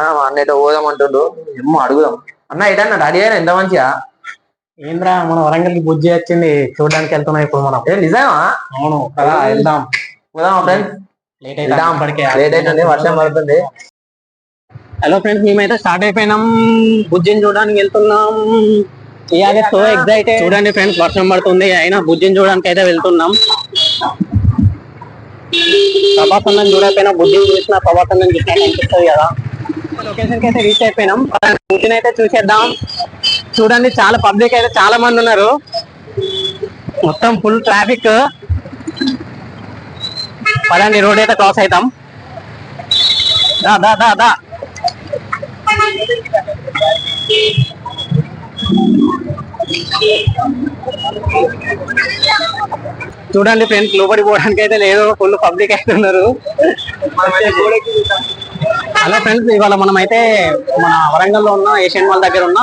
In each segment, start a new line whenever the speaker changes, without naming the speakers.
ఆ, మా అన్నయ్య పోదాం అంటుండు. ఏమో అడుగుదాం. అన్న ఇటన్నా రెడీ అయినా? ఎంత మంచిగా?
ఏంద్రా మన వరంగల్కి బుజ్జి వచ్చింది. చూడడానికి వెళ్తున్నాం ఇప్పుడు మనం.
ఏ నిజమా?
అవును కదా వెళ్దాం.
పోదాం ఫ్రెండ్స్
లేట్
వెళ్దాం. లేట్ అవుతుంది వర్షం పడుతుంది.
హలో ఫ్రెండ్స్ మేమైతే స్టార్ట్ అయిపోయినాం. బుజ్జిని చూడడానికి వెళ్తున్నాం. ఇలాగే సో ఎగ్జైటెడ్ చూడండి ఫ్రెండ్స్ వర్షం పడుతుంది. అయినా బుజ్జిని చూడడానికి అయితే వెళ్తున్నాం. ప్రభాసం చూడకపోయినా బుజ్జిని చూసిన ప్రభాసం చూసినా అనిపిస్తుంది కదా. లొకేషన్కి అయితే రీచ్ అయిపోయినాం. బుజ్జిని అయితే చూసేద్దాం. చూడండి చాలా పబ్లిక్ అయితే చాలా మంది ఉన్నారు. మొత్తం ఫుల్ ట్రాఫిక్ పదండి రోడ్ అయితే క్రాస్ అవుతాం దా దా దా దా. చూడండి ఫ్రెండ్స్ లోపలికి పోవడానికి అయితే లేదు. ఫుల్ పబ్లిక్ అయితే ఉన్నారు. హలో ఫ్రెండ్స్ ఇవాళ మనం అయితే మన వరంగల్లో ఉన్న ఏషియన్ మాల్ దగ్గర ఉన్న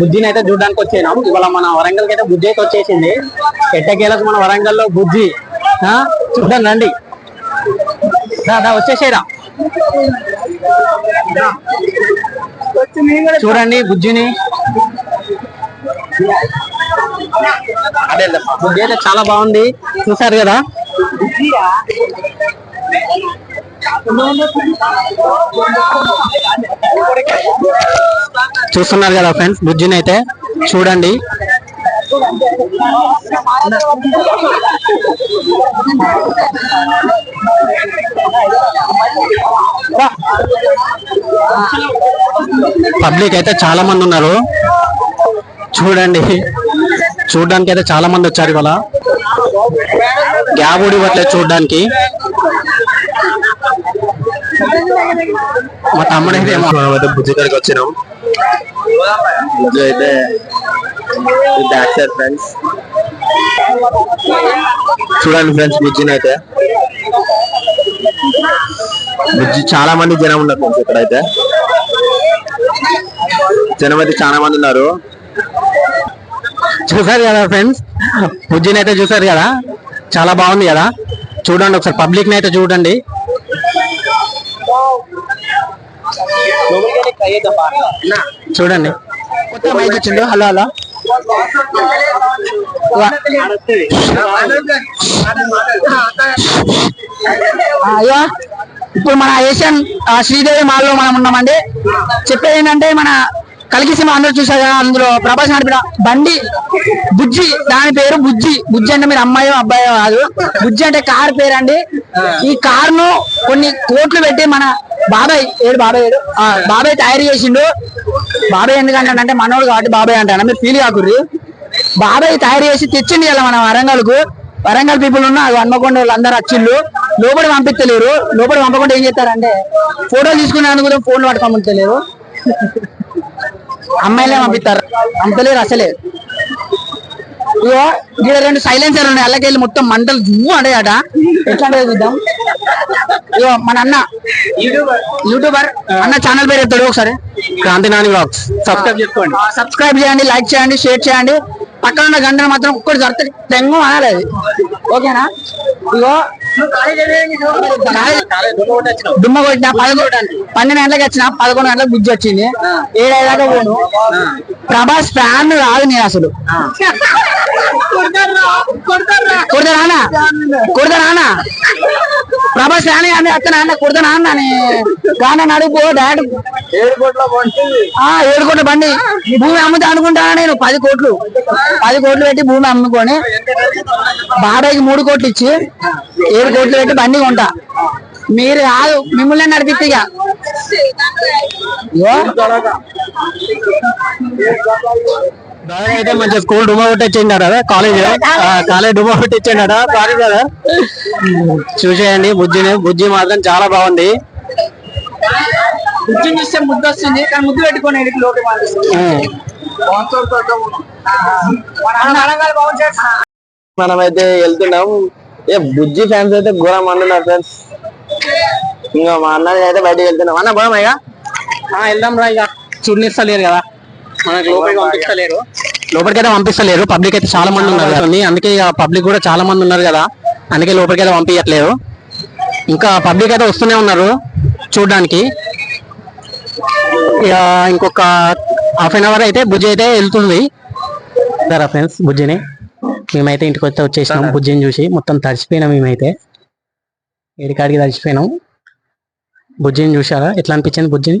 బుజ్జిని అయితే చూడడానికి వచ్చేనాం ఇవాళ మన వరంగల్ అయితే బుజ్జి అయితే వచ్చేసింది. ఎట్టకేలకు మన వరంగల్లో బుజ్జి చూడండి రండి. దా, దా వచ్చేసేరా. చూడండి బుజ్జిని. అదే బుజ్జి అయితే చాలా బాగుంది. చూసారు కదా? చూస్తున్నారు కదా ఫ్రెండ్స్ బుజ్జిని అయితే చూడండి. పబ్లిక్ అయితే చాలా మంది ఉన్నారు. చూడండి. చూడడానికి అయితే చాలా మంది వచ్చారు ఇవాళ. గ్యాబ్ కూడా చూడడానికి. మా తమ్ముడు అయితే
బుజ్జి కాడికి వచ్చినాం. బుజ్జి అయితే బ్యాక్ సైడ్ ఫ్రెండ్స్ చూడండి ఫ్రెండ్స్ బుజ్జిని అయితే. బుజ్జి చాలా మంది జనం ఉన్నారు ఫ్రెండ్స్ ఇక్కడైతే. జనం అయితే చాలా మంది ఉన్నారు.
చూసారు కదా ఫ్రెండ్స్ బుజ్జిని అయితే చూసారు కదా? చాలా బాగుంది కదా? చూడండి ఒకసారి పబ్లిక్ని అయితే చూడండి. చూడండి. కొత్త మైక్ వచ్చింది? Hello hello. అయ్యా ఇప్పుడు మన ఏషియన్ శ్రీదేవి మాల్లో మనం ఉన్నామండి. చెప్పేది ఏంటంటే మన కలికి సినిమా అందరూ చూసారు కదా అందులో ప్రభాస్ నడిపిన బండి బుజ్జి దాని పేరు బుజ్జి. బుజ్జి అంటే మీరు అమ్మాయో అబ్బాయో కాదు. బుజ్జి అంటే కార్ పేరు అండి ఈ కార్ను కొన్ని కోట్లు పెట్టి మన బాబాయ్ ఏడు బాబాయ్ ఏడు. బాబాయ్ తయారు చేసిండు. బాబాయ్ ఎందుకంటే మనోడు కాబట్టి బాబాయ్ అంటాను. మీరు ఫీల్ కాకుర్రి. బాబాయ్ తయారు చేసి తెచ్చిండి ఇలా మన వరంగల్కు. వరంగల్ పీపుల్ ఉన్న హన్మకొండ వాళ్ళు అందరు వచ్చిళ్ళు. లోపల పంపించలేరు లోపల పంపకుండా ఏం చేస్తారంటే ఫోటోలు తీసుకునేందుకు కూడా ఫోన్లు పట్టుకొని పంపించలేరు అమ్మాయిలే పంపిస్తారు. పంపలేరు అసలే. ఇక్కడ రెండు సైలెన్సర్ ఉన్నాయి. అల్లకెళ్ళి మొత్తం మంటలు జూ అట ఎట్లా చూద్దాం. ఇగో మన అన్న. యూట్యూబర్. అన్న ఛానల్ పేరు చెప్తాడు ఒకసారి. క్రాంతి నాని బ్లాగ్స్ సబ్స్క్రైబ్ చేసుకోండి. సబ్స్క్రైబ్ చేయండి లైక్ చేయండి షేర్ చేయండి. పక్కన ఉన్న గంటను మాత్రం ఒక్కటి జరుగుతుంది తెంగు అనాలి అది ఓకేనా? ఇగో. దుమ్మ కొట్టిన పదకొండు పన్నెండు గంటలకు వచ్చిన పదకొండు గంటలకు బుజ్జి వచ్చింది. ఏడైదాకా పోను. ప్రభాస్ ఫ్యాన్ రాదు నేను అసలు. కొడతానా కొడతానా ప్రభాస్ ఫ్యాన్ కానీ అత్తనా అన్న కొడతానా అన్న కానీ నడుపు డైరెక్ట్
ఏడు కోట్ల బండి.
భూమి అమ్ముతా అనుకుంటానా నేను? పది కోట్లు. పది కోట్లు పెట్టి భూమి అమ్ముకొని బాబాయ్కి మూడు కోట్లు ఇచ్చి ఏడు కోట్లు పెట్టి బండి కొంటా. మీరు కాదు మిమ్మల్ని నడిపిస్తే ఇక. ఇగో. బాగా అయితే మంచి స్కూల్ డుమా కొట్టించిండ కాలేజ్ కాలేజ్. డుమా కొట్టించిండ సారీ కదా? చూసేయండి బుజ్జిని బుజ్జి మాత్రం చాలా బాగుంది.
బుజ్జిని చూస్తే ముద్దు వస్తుంది కానీ ముద్దు పెట్టుకొని లోటు
మనమైతే వెళ్తున్నాం. ఏ బుజ్జి ఫ్యాన్స్ అయితే ఘోరం అంటున్నారు ఫ్రెండ్స్. ఇంకా మా అన్న అయితే బయటకు వెళ్తున్నాం. అన్న పోదాం ఇక?
వెళ్దాం రా ఇక. చూడనిస్తలేరు కదా. మనకి లోపలికి అయితే పంపిస్తలేరు. పబ్లిక్ అయితే చాలా మంది ఉన్నారు కదా. అందుకే ఇక పబ్లిక్ కూడా చాలా మంది ఉన్నారు కదా. అందుకే లోపలికి అయితే పంపించట్లేదు ఇంకా పబ్లిక్ అయితే వస్తూనే ఉన్నారు చూడడానికి. ఇక ఇంకొక హాఫ్ అన్ అవర్ అయితే బుజ్జి అయితే వెళ్తుంది. సరే ఫ్రెండ్స్ బుజ్జిని? మేమైతే ఇంటికి వస్తే వచ్చేసినాం. బుజ్జిని చూసి మొత్తం తడిచిపోయినాం మేమైతే. ఏడికాడికి తడిచిపోయినాం బుజ్జిని చూసారా ఎట్లా అనిపించింది బుజ్జిని?